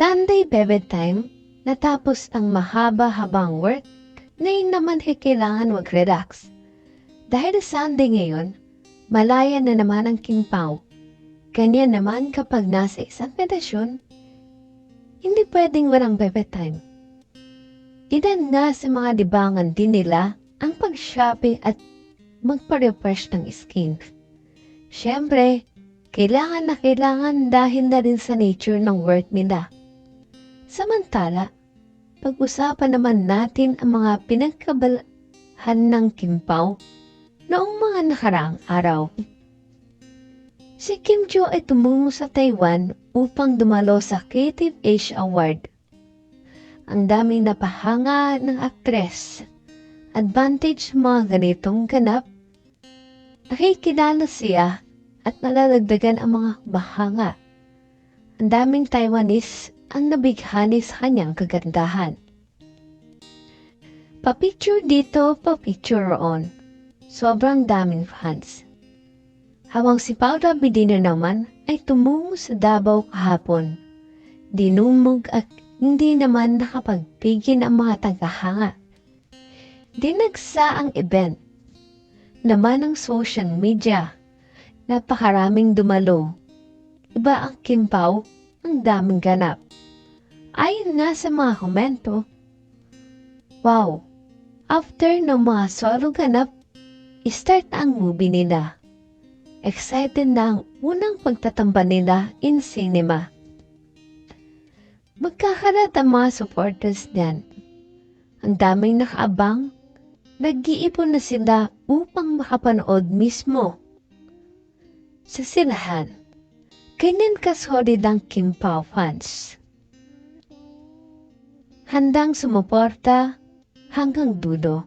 Sunday bebe time, natapos ang mahaba-habang work, ngayon naman kailangan mag-relax. Dahil Sunday ngayon, malaya na naman ang kimpaw. Ganyan naman kapag nasa isang pedasyon, hindi pwedeng walang bebe time. Ilan nga sa mga libangan din nila ang pag-shopping at magpa-refresh ng skin. Siyempre, kailangan na kailangan dahil na rin sa nature ng work nila. Samantala, pag-usapan naman natin ang mga pinagkabalahan ng Kimpaw noong mga nakaraang araw. Si Kim Jo ay tumungo sa Taiwan upang dumalo sa Creative Asia Award. Ang daming napahanga ng aktres. Advantage mga ganitong ganap. Nakikilala siya at nalalagdagan ang mga bahanga. Ang daming Taiwanese ang nabighani sa kanyang kagandahan. Pa-picture dito, pa-picture roon. Sobrang daming fans. Habang si Paula Medina naman ay tumungo sa Davao kahapon. Dinumog at hindi naman nakapagpigil ang mga tagahanga. Dinagsa ang event. Naman ang social media. Napakaraming dumalo. Iba ang kimpaw, ang daming ganap. Ayon nga sa mga komento, Wow! After ng mga solo ganap, start ang movie nila. Excited na ang unang pagtatamba nila in cinema. Magkakalat ang mga supporters niyan. Ang daming nakaabang, nag-iipon na sila upang makapanood mismo. Sa silahan, ganyan kasolid ang Kim Pao fans. Handang sumuporta hanggang dulo.